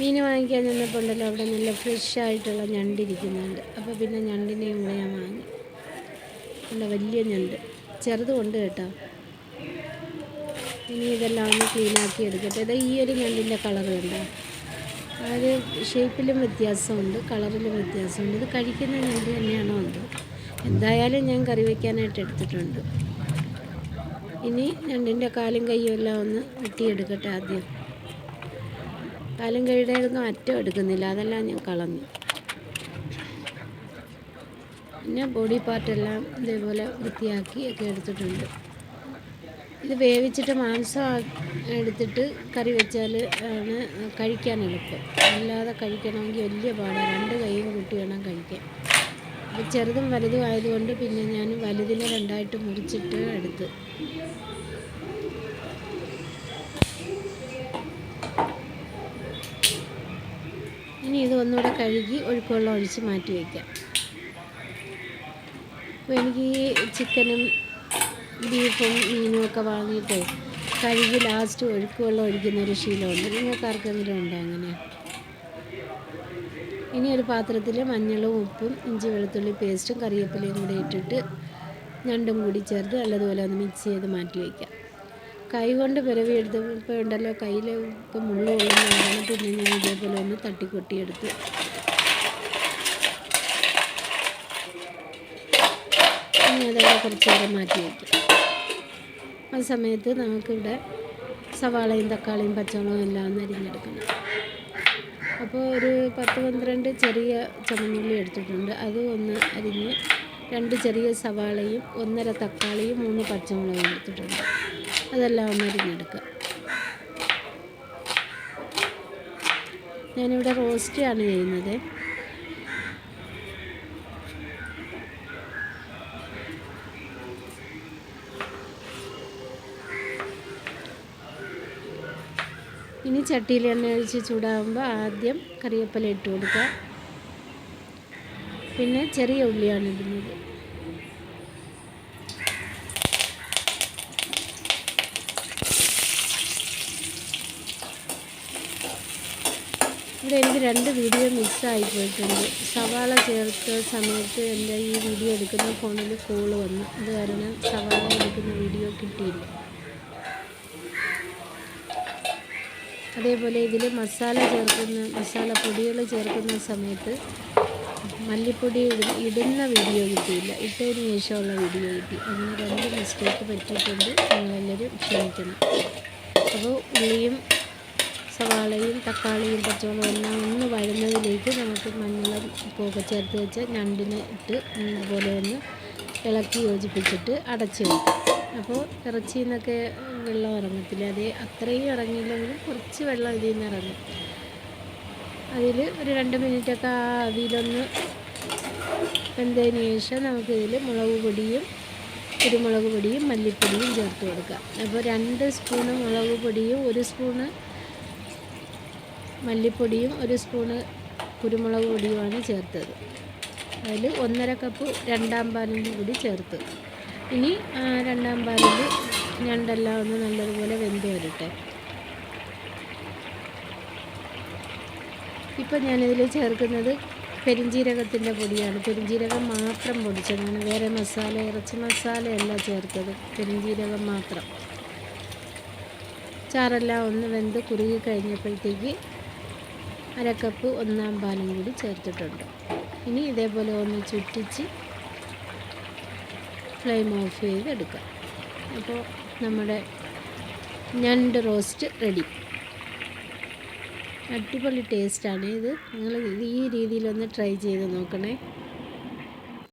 മീൻ വാങ്ങിക്കാൻ ചെന്നപ്പോൾ ഉണ്ടല്ലോ അവിടെ നല്ല ഫ്രഷ് ആയിട്ടുള്ള ഞണ്ടിരിക്കുന്നുണ്ട് അപ്പോൾ പിന്നെ ഞണ്ടിനെയും കൂടെ ഞാൻ വാങ്ങി. നല്ല വലിയ ഞണ്ട്. ചെറുത് കൊണ്ട് കേട്ടോ. ഇനി ഇതെല്ലാം ഒന്ന് ക്ലീനാക്കി എടുക്കട്ടെ. ഇത് ഈ ഒരു ഞണ്ടിന്റെ കളർ കണ്ടോ? അത് ഷേപ്പിലും വ്യത്യാസമുണ്ട് കളറിലും വ്യത്യാസമുണ്ട്. ഇത് കഴിക്കുന്ന ഞണ്ട് തന്നെയാണോ ഉണ്ട് എന്തായാലും ഞാൻ കറി വയ്ക്കാനായിട്ട് എടുത്തിട്ടുണ്ട്. ഇനി ഞണ്ടിന്റെ കാലും കൈയും എല്ലാം ഒന്ന് വെട്ടിയെടുക്കട്ടെ ആദ്യം. കാലും കൈയുടെ അറ്റം എടുക്കുന്നില്ല. അതെല്ലാം ഞാൻ കളഞ്ഞു. പിന്നെ ബോഡി പാർട്ടെല്ലാം ഇതേപോലെ വൃത്തിയാക്കി ഒക്കെ എടുത്തിട്ടുണ്ട്. ഇത് വേവിച്ചിട്ട് മാംസം എടുത്തിട്ട് കറി വെച്ചാൽ ആണ് കഴിക്കാൻ എളുപ്പം. അല്ലാതെ കഴിക്കണമെങ്കിൽ വലിയ പാടാണ് രണ്ട് കൈയും കൂട്ടി വേണം കഴിക്കാൻ. ചെറുതും വലുതും ആയതുകൊണ്ട് പിന്നെ ഞാൻ വലുതിനെ രണ്ടായിട്ട് മുറിച്ചിട്ട് എടുത്ത് ഇനി ഇത് ഒന്നുകൂടെ കഴുകി ഒഴുക്കുവെള്ളം ഒഴിച്ച് മാറ്റി വയ്ക്കാം. അപ്പോൾ എനിക്ക് ഈ ചിക്കനും ബീഫും മീനും ഒക്കെ വാങ്ങിയിട്ട് കഴുകി ലാസ്റ്റ് ഒഴുക്കുവെള്ളം ഒഴിക്കുന്ന ഒരു ശീലമുണ്ട്. നിങ്ങൾക്ക് ആർക്കെങ്കിലും ഉണ്ടോ അങ്ങനെ? ഇനി ഒരു പാത്രത്തിൽ മഞ്ഞളും ഉപ്പും ഇഞ്ചി വെളുത്തുള്ളി പേസ്റ്റും കറിവേപ്പിലയും കൂടി ഇട്ടിട്ട് ഞണ്ടും കൂടി ചേർത്ത് നല്ലതുപോലെ ഒന്ന് മിക്സ് ചെയ്ത് മാറ്റി വയ്ക്കാം. കൈ കൊണ്ട് പിറവി എടുത്തപ്പോൾ ഉണ്ടല്ലോ കയ്യിൽ ഇപ്പം മുള്ളു കൊള്ളുന്നതാണ് പിന്നെ ഞാൻ ഇതേപോലെ ഒന്ന് തട്ടിക്കൊട്ടിയെടുത്ത്. ഇനി അതൊക്കെ കുറച്ച് നേരം മാറ്റി വയ്ക്കും. ആ സമയത്ത് നമുക്കിവിടെ സവാളയും തക്കാളിയും പച്ചമുളകും എല്ലാം ഒന്ന് അരിഞ്ഞെടുക്കണം. അപ്പോൾ ഒരു പത്ത് പന്ത്രണ്ട് ചെറിയ ചുമന്നുള്ളി എടുത്തിട്ടുണ്ട്. അത് ഒന്ന് അരിഞ്ഞ് രണ്ട് ചെറിയ സവാളയും ഒന്നര തക്കാളിയും മൂന്ന് പച്ചമുളകും എടുത്തിട്ടുണ്ട്. അതെല്ലാം ഒന്ന് അരിഞ്ഞെടുക്കുക ഞാനിവിടെ റോസ്റ്റ് ആണ് ചെയ്യുന്നത്. ഇനി ചട്ടിയിൽ എണ്ണ ഒഴിച്ച് ചൂടാകുമ്പോൾ ആദ്യം കറിവേപ്പില ഇട്ട് കൊടുക്കുക. പിന്നെ ചെറിയ ഉള്ളിയാണ് ഇടുന്നത്. ഇവിടെ എനിക്ക് രണ്ട് വീഡിയോ മിസ്സായി പോയിട്ടുണ്ട്. സവാള ചേർത്ത സമയത്ത് എന്റെ ഈ വീഡിയോ എടുക്കുന്ന ഫോണിൽ കോൾ വന്നു. അത് കാരണം സവാള എടുക്കുന്ന വീഡിയോ കിട്ടിയില്ല. അതേപോലെ ഇതിൽ മസാല ചേർക്കുന്ന മസാല പൊടികൾ ചേർക്കുന്ന സമയത്ത് മല്ലിപ്പൊടി ഇടുന്ന വീഡിയോ കിട്ടിയില്ല. ഇട്ടതിന് ശേഷമുള്ള വീഡിയോ കിട്ടി. അങ്ങനെ രണ്ട് മിസ്റ്റേക്ക് പറ്റിയിട്ടുണ്ട്. നിങ്ങളെല്ലാവരും ക്ഷമിക്കണം അപ്പോൾ ഉള്ളിയും സവാളയും തക്കാളിയും പച്ചമുളകും എല്ലാം ഒന്ന് വരുന്നതിലേക്ക് നമുക്ക് മഞ്ഞളും ഉപ്പൊക്കെ ചേർത്ത് വെച്ച് ഞണ്ടിനെ ഇട്ട് അതുപോലെ ഒന്ന് ഇളക്കി യോജിപ്പിച്ചിട്ട് അടച്ച് വയ്ക്കും അപ്പോൾ ഇറച്ചിയിൽ നിന്നൊക്കെ വെള്ളം ഇറങ്ങത്തില്ല? അതേ അത്രയും ഇറങ്ങിയില്ലെങ്കിലും കുറച്ച് വെള്ളം ഇതിൽ നിന്ന് ഇറങ്ങും. അതിൽ ഒരു രണ്ട് മിനിറ്റൊക്കെ ആ അവിയിലൊന്ന് വെന്തതിന് ശേഷം നമുക്കിതിൽ മുളക് പൊടിയും കുരുമുളക് പൊടിയും മല്ലിപ്പൊടിയും ചേർത്ത് കൊടുക്കാം. അപ്പോൾ രണ്ട് സ്പൂണ് മുളക് പൊടിയും ഒരു സ്പൂണ് മല്ലിപ്പൊടിയും ഒരു സ്പൂണ് കുരുമുളക് പൊടിയുമാണ് ചേർത്തത്. അതിൽ ഒന്നര കപ്പ് രണ്ടാം പാലും കൂടി ചേർത്ത്. ഇനി രണ്ടാം പാലിൽ ഞണ്ടെല്ലാം ഒന്ന് നല്ലതുപോലെ വെന്ത് വരട്ടെ. ഇപ്പം ഞാനിതിൽ ചേർക്കുന്നത് പെരിഞ്ജീരകത്തിന്റെ പൊടിയാണ്. പെരിഞ്ജീരകം മാത്രം പൊടിച്ചതാണ് വേറെ മസാല ഇറച്ചി മസാലയല്ല ചേർത്തത്. പെരിഞ്ജീരകം മാത്രം. ചാറെല്ലാം ഒന്ന് വെന്ത് കുറുകി കഴിഞ്ഞപ്പോഴത്തേക്ക് അരക്കപ്പ് ഒന്നാം പാലും കൂടി ചേർത്തിട്ടുണ്ട്. ഇനി ഇതേപോലെ ഒന്ന് ചുറ്റിച്ച് ഫ്ലെയിം ഓഫ് ചെയ്ത് എടുക്കാം അപ്പോൾ നമ്മുടെ ഞണ്ട് റോസ്റ്റ് റെഡി. അടിപൊളി ടേസ്റ്റാണ് ഇത്. നിങ്ങൾ ഈ രീതിയിലൊന്ന് ട്രൈ ചെയ്ത് നോക്കണേ.